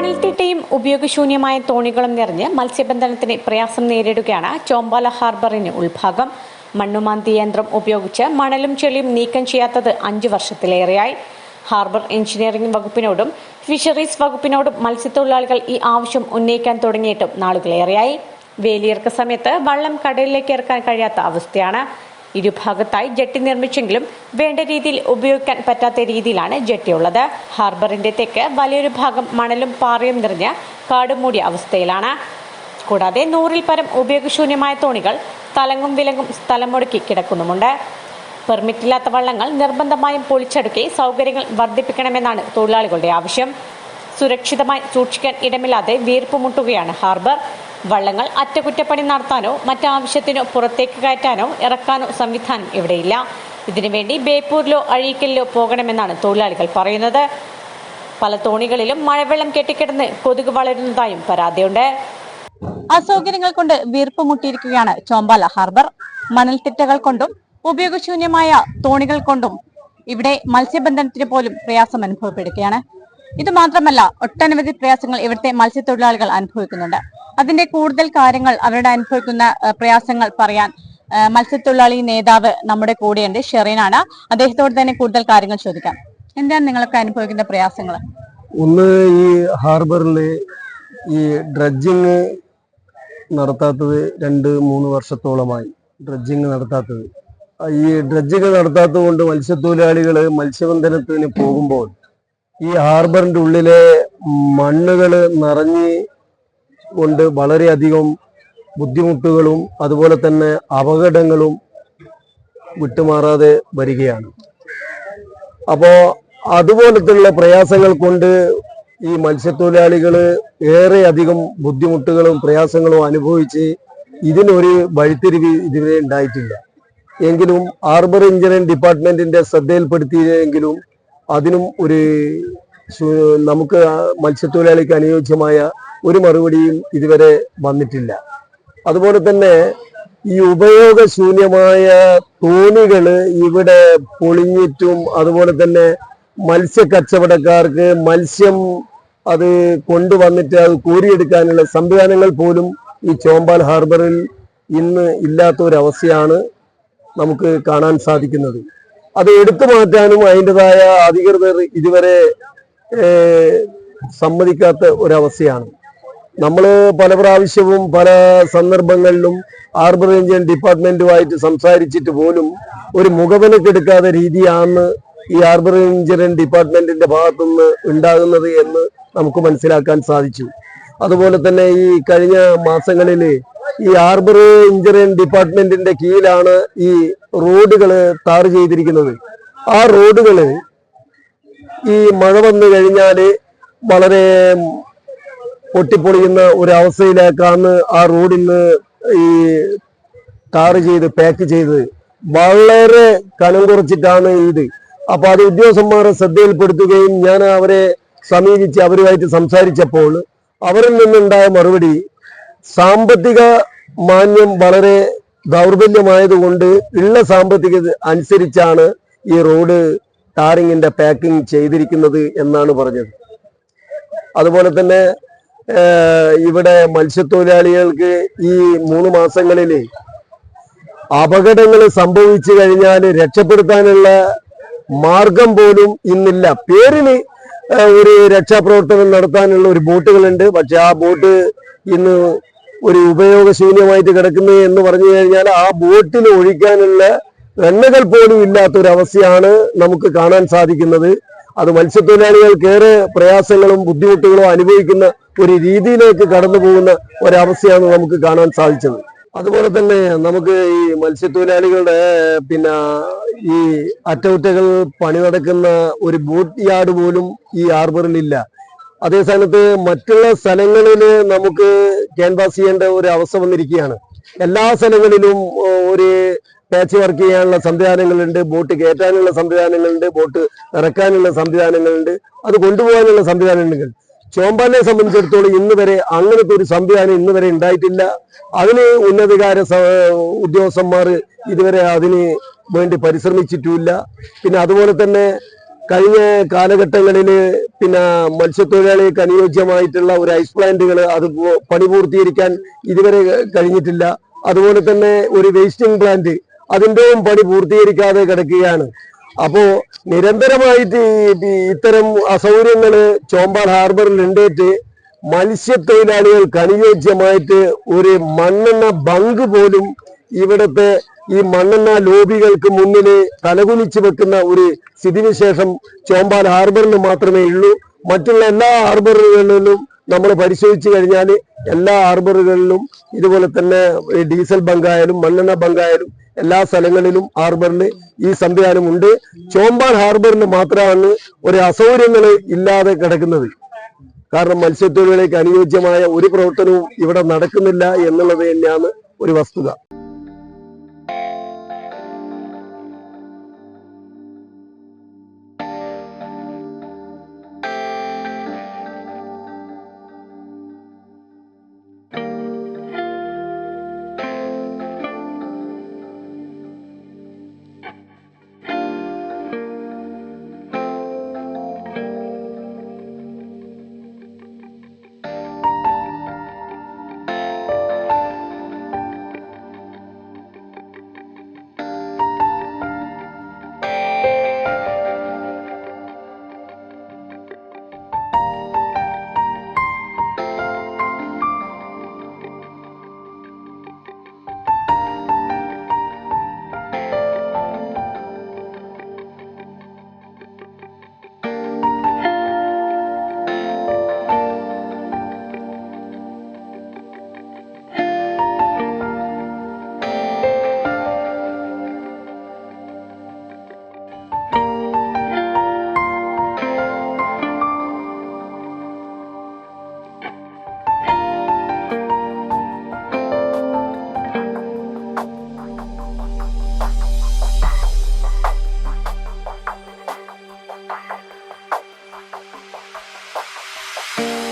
മണൽത്തിട്ടയും ഉപയോഗശൂന്യമായ തോണികളും നിറഞ്ഞ് മത്സ്യബന്ധനത്തിന് പ്രയാസം നേരിടുകയാണ് ചോമ്പാല ഹാർബറിന് ഉൾഭാഗം. മണ്ണുമാന്തി യന്ത്രം ഉപയോഗിച്ച് മണലും ചെളിയും നീക്കം ചെയ്യാത്തത് അഞ്ചു വർഷത്തിലേറെയായി. ഹാർബർ എഞ്ചിനീയറിംഗ് വകുപ്പിനോടും ഫിഷറീസ് വകുപ്പിനോടും മത്സ്യത്തൊഴിലാളികൾ ഈ ആവശ്യം ഉന്നയിക്കാൻ തുടങ്ങിയിട്ടും നാളുകളേറെയായി. വേലിയിറക്ക സമയത്ത് വള്ളം കടലിലേക്ക് ഇറക്കാൻ കഴിയാത്ത അവസ്ഥയാണ് ഇരുഭാഗത്തായി ജെട്ടി നിർമ്മിച്ചെങ്കിലും വേണ്ട രീതിയിൽ ഉപയോഗിക്കാൻ പറ്റാത്ത രീതിയിലാണ് ജെട്ടിയുള്ളത്. ഹാർബറിന്റെ തെക്ക് വലിയൊരു ഭാഗം മണലും പാറയും നിറഞ്ഞ് കാട് മൂടിയ അവസ്ഥയിലാണ്. കൂടാതെ നൂറിൽ പരം ഉപയോഗശൂന്യമായ തോണികൾ തലങ്ങും വിലങ്ങും സ്ഥലം മുടക്കി കിടക്കുന്നുമുണ്ട്. പെർമിറ്റില്ലാത്ത വള്ളങ്ങൾ നിർബന്ധമായും പൊളിച്ചടുക്കി സൗകര്യങ്ങൾ വർദ്ധിപ്പിക്കണമെന്നാണ് തൊഴിലാളികളുടെ ആവശ്യം. സുരക്ഷിതമായി സൂക്ഷിക്കാൻ ഇടമില്ലാതെ വീർപ്പുമുട്ടുകയാണ് ഹാർബർ. വള്ളങ്ങൾ അറ്റകുറ്റപ്പണി നടത്താനോ മറ്റാവശ്യത്തിനോ പുറത്തേക്ക് കയറ്റാനോ ഇറക്കാനോ സംവിധാനം ഇവിടെയില്ല. ഇതിനുവേണ്ടി ബേപ്പൂരിലോ അഴീക്കലിലോ പോകണമെന്നാണ് തൊഴിലാളികൾ പറയുന്നത്. പല തോണികളിലും മഴവെള്ളം കെട്ടിക്കിടന്ന് കൊതുക് വളരുന്നതായും പരാതിയുണ്ട്. അസൗകര്യങ്ങൾ കൊണ്ട് വീർപ്പ് മുട്ടിയിരിക്കുകയാണ് ചോമ്പാല ഹാർബർ. മണൽത്തിട്ടകൾ കൊണ്ടും ഉപയോഗശൂന്യമായ തോണികൾ കൊണ്ടും ഇവിടെ മത്സ്യബന്ധനത്തിന് പോലും പ്രയാസം അനുഭവപ്പെടുകയാണ്. ഇത് മാത്രമല്ല ഒട്ടനവധി പ്രയാസങ്ങൾ ഇവിടുത്തെ മത്സ്യത്തൊഴിലാളികൾ അനുഭവിക്കുന്നുണ്ട്. അതിന്റെ കൂടുതൽ കാര്യങ്ങൾ അവരുടെ അനുഭവിക്കുന്ന പ്രയാസങ്ങൾ പറയാൻ മത്സ്യത്തൊഴിലാളി നേതാവ് നമ്മുടെ കൂടെയുണ്ട് ഷെറീനാണ്. അദ്ദേഹത്തോട് തന്നെ കൂടുതൽ കാര്യങ്ങൾ ചോദിക്കാം. എന്താണ് നിങ്ങളൊക്കെ അനുഭവിക്കുന്ന പ്രയാസങ്ങൾ? ഒന്ന് ഈ ഹാർബറിൽ ഈ ഡ്രഡ്ജിങ് നടത്താത്തത് രണ്ട് മൂന്ന് വർഷത്തോളമായി. ഡ്രഡ്ജിങ് നടത്താത്തത്. ഈ ഡ്രഡ്ജിങ് നടത്താത്തത് കൊണ്ട് മത്സ്യത്തൊഴിലാളികൾ മത്സ്യബന്ധനത്തിന് പോകുമ്പോൾ ഈ ഹാർബറിന്റെ ഉള്ളിലെ മണ്ണുകൾ നിറഞ്ഞ് കൊണ്ട് വളരെയധികം ബുദ്ധിമുട്ടുകളും അതുപോലെ തന്നെ അപകടങ്ങളും വിട്ടുമാറാതെ വരികയാണ്. അപ്പോൾ അതുപോലത്തുള്ള പ്രയാസങ്ങൾ കൊണ്ട് ഈ മത്സ്യത്തൊഴിലാളികൾ ഏറെയധികം ബുദ്ധിമുട്ടുകളും പ്രയാസങ്ങളും അനുഭവിച്ച് ഇതിനൊരു വഴിത്തിരിവ് ഇതുവരെ ഉണ്ടായിട്ടില്ല. എങ്കിലും ഹാർബർ എഞ്ചിനീയറിംഗ് ഡിപ്പാർട്ട്മെന്റിന്റെ ശ്രദ്ധയിൽപ്പെടുത്തിയെങ്കിലും അതിനും ഒരു നമുക്ക് മത്സ്യത്തൊഴിലാളിക്ക് അനുയോജ്യമായ ഒരു മറുപടിയും ഇതുവരെ വന്നിട്ടില്ല. അതുപോലെ തന്നെ ഈ ഉപയോഗശൂന്യമായ തോണികൾ ഇവിടെ പൊളിഞ്ഞിട്ടും അതുപോലെ തന്നെ മത്സ്യ കച്ചവടക്കാർക്ക് മത്സ്യം അത് കൊണ്ടുവന്നിട്ട് അത് കോരിയെടുക്കാനുള്ള സംവിധാനങ്ങൾ പോലും ഈ ചോമ്പാൽ ഹാർബറിൽ ഇന്ന് ഇല്ലാത്ത ഒരു അവസ്ഥയാണ് നമുക്ക് കാണാൻ സാധിക്കുന്നത്. അത് എടുത്തു മാറ്റാനും അതിന്റെതായ അധികൃതർ ഇതുവരെ സമ്മതിക്കാത്ത ഒരവസ്ഥയാണ്. നമ്മൾ പല പ്രാവശ്യവും പല സന്ദർഭങ്ങളിലും ആർബർ എഞ്ചിൻ ഡിപ്പാർട്ട്മെന്റുമായിട്ട് സംസാരിച്ചിട്ട് പോലും ഒരു മുഖവിലക്കെടുക്കാത്ത രീതിയാണ് ഈ ആർബർ എഞ്ചിനീയറിംഗ് ഡിപ്പാർട്ട്മെന്റിന്റെ ഭാഗത്തുനിന്ന് ഉണ്ടാകുന്നത് എന്ന് നമുക്ക് മനസ്സിലാക്കാൻ സാധിച്ചു. അതുപോലെ തന്നെ ഈ കഴിഞ്ഞ മാസങ്ങളിൽ ഈ ആർബർ എഞ്ചിനീയറിംഗ് ഡിപ്പാർട്ട്മെന്റിന്റെ കീഴിലാണ് ഈ റോഡുകൾ താറ് ചെയ്തിരിക്കുന്നത്. ആ റോഡുകൾ ഈ മഴ വന്നു കഴിഞ്ഞാൽ വളരെ പൊട്ടിപ്പൊളിയുന്ന ഒരു അവസ്ഥയിലേക്കാണ് ആ റോഡിന്ന് ഈ ടാർ ചെയ്ത് പാക്ക് ചെയ്തത് വളരെ കനം കുറച്ചിട്ടാണ് ഇത്. അപ്പൊ അത് ഉദ്യോഗസ്ഥന്മാരെ ശ്രദ്ധയിൽപ്പെടുത്തുകയും ഞാൻ അവരെ സമീപിച്ച് അവരുമായിട്ട് സംസാരിച്ചപ്പോൾ അവരിൽ നിന്നുണ്ടായ മറുപടി സാമ്പത്തിക മാന്യം വളരെ ദൗർബല്യമായതുകൊണ്ട് ഉള്ള സാമ്പത്തിക അനുസരിച്ചാണ് ഈ റോഡ് ടാറിങ്ങിന്റെ പാക്കിംഗ് ചെയ്തിരിക്കുന്നത് എന്നാണ് പറഞ്ഞത്. അതുപോലെ തന്നെ ഇവിടെ മത്സ്യത്തൊഴിലാളികൾക്ക് ഈ മൂന്ന് മാസങ്ങളിൽ അപകടങ്ങൾ സംഭവിച്ചു കഴിഞ്ഞാൽ രക്ഷപ്പെടുത്താനുള്ള മാർഗം പോലും ഇന്നില്ല. പേരിന് ഒരു രക്ഷാപ്രവർത്തനം നടത്താനുള്ള ഒരു ബോട്ടുകളുണ്ട്. പക്ഷെ ആ ബോട്ട് ഇന്ന് ഒരു ഉപയോഗശൂന്യമായിട്ട് കിടക്കുന്നത് എന്ന് പറഞ്ഞു കഴിഞ്ഞാൽ ആ ബോട്ടിൽ ഒഴിക്കാനുള്ള എണ്ണകൾ പോലും ഇല്ലാത്തൊരവസ്ഥയാണ് നമുക്ക് കാണാൻ സാധിക്കുന്നത്. അത് മത്സ്യത്തൊഴിലാളികൾക്ക് ഏറെ പ്രയാസങ്ങളും ബുദ്ധിമുട്ടുകളും അനുഭവിക്കുന്ന ഒരു രീതിയിലേക്ക് കടന്നു പോകുന്ന ഒരവസ്ഥയാണ് നമുക്ക് കാണാൻ സാധിച്ചത്. അതുപോലെ തന്നെ നമുക്ക് ഈ മത്സ്യത്തൊഴിലാളികളുടെ പിന്നെ ഈ അറ്റകുറ്റകൾ പണി നടക്കുന്ന ഒരു ബോട്ട് യാർഡ് പോലും ഈ ആർബറിൽ ഇല്ല. അതേ സ്ഥാനത്ത് മറ്റുള്ള സ്ഥലങ്ങളിൽ നമുക്ക് ക്യാൻവാസ് ചെയ്യേണ്ട ഒരു അവസ്ഥ വന്നിരിക്കുകയാണ്. എല്ലാ സ്ഥലങ്ങളിലും ഒരു പാച്ച് വർക്ക് ചെയ്യാനുള്ള സംവിധാനങ്ങളുണ്ട് ബോട്ട് കയറ്റാനുള്ള സംവിധാനങ്ങളുണ്ട് ബോട്ട് ഇറക്കാനുള്ള സംവിധാനങ്ങളുണ്ട് അത് കൊണ്ടുപോകാനുള്ള സംവിധാനങ്ങളുണ്ട്. ചോമ്പാലിനെ സംബന്ധിച്ചിടത്തോളം ഇന്ന് വരെ അങ്ങനത്തെ ഒരു സംവിധാനം ഇന്ന് വരെ ഉണ്ടായിട്ടില്ല. അതിന് ഉന്നതകാര ഉദ്യോഗസ്ഥന്മാർ ഇതുവരെ അതിന് വേണ്ടി പരിശ്രമിച്ചിട്ടുമില്ല. പിന്നെ അതുപോലെ തന്നെ കഴിഞ്ഞ കാലഘട്ടങ്ങളിൽ പിന്നെ മത്സ്യത്തൊഴിലാളികൾക്ക് അനുയോജ്യമായിട്ടുള്ള ഒരു ഐസ് പ്ലാന്റുകൾ അത് പണി പൂർത്തീകരിക്കാൻ ഇതുവരെ കഴിഞ്ഞിട്ടില്ല. അതുപോലെ തന്നെ ഒരു വേസ്റ്റിംഗ് പ്ലാന്റ് അതിന്റെയും പണി പൂർത്തീകരിക്കാതെ കിടക്കുകയാണ്. അപ്പോൾ നിരന്തരമായിട്ട് ഇത്തരം അസൗകര്യങ്ങൾ ചോമ്പാൽ ഹാർബറിൽ ഉണ്ടായിട്ട് മത്സ്യത്തൊഴിലാളികൾക്ക് അനുയോജ്യമായിട്ട് ഒരു മണ്ണെണ്ണ ബങ്ക് പോലും ഇവിടുത്തെ ഈ മണ്ണെണ്ണ ലോബികൾക്ക് മുന്നിൽ തലകുനിച്ച് വെക്കുന്ന ഒരു സ്ഥിതിവിശേഷം ചോമ്പാൽ ഹാർബറിന് മാത്രമേ ഉള്ളൂ. മറ്റുള്ള എല്ലാ ഹാർബറുകളിലും നമ്മൾ പരിശോധിച്ചു കഴിഞ്ഞാൽ എല്ലാ ഹാർബറുകളിലും ഇതുപോലെ തന്നെ ഡീസൽ ബങ്കായാലും മണ്ണെണ്ണ ബങ്കായാലും എല്ലാ സ്ഥലങ്ങളിലും ഹാർബറിൽ ഈ സംവിധാനം ഉണ്ട് ചോമ്പാൽ ഹാർബറിന് മാത്രമാണ് ഒരു അസൗകര്യങ്ങൾ ഇല്ലാതെ കിടക്കുന്നത്. കാരണം മത്സ്യത്തൊഴിലാളിക്ക് അനുയോജ്യമായ ഒരു പ്രവർത്തനവും ഇവിടെ നടക്കുന്നില്ല എന്നുള്ളത് തന്നെയാണ് ഒരു വസ്തുത.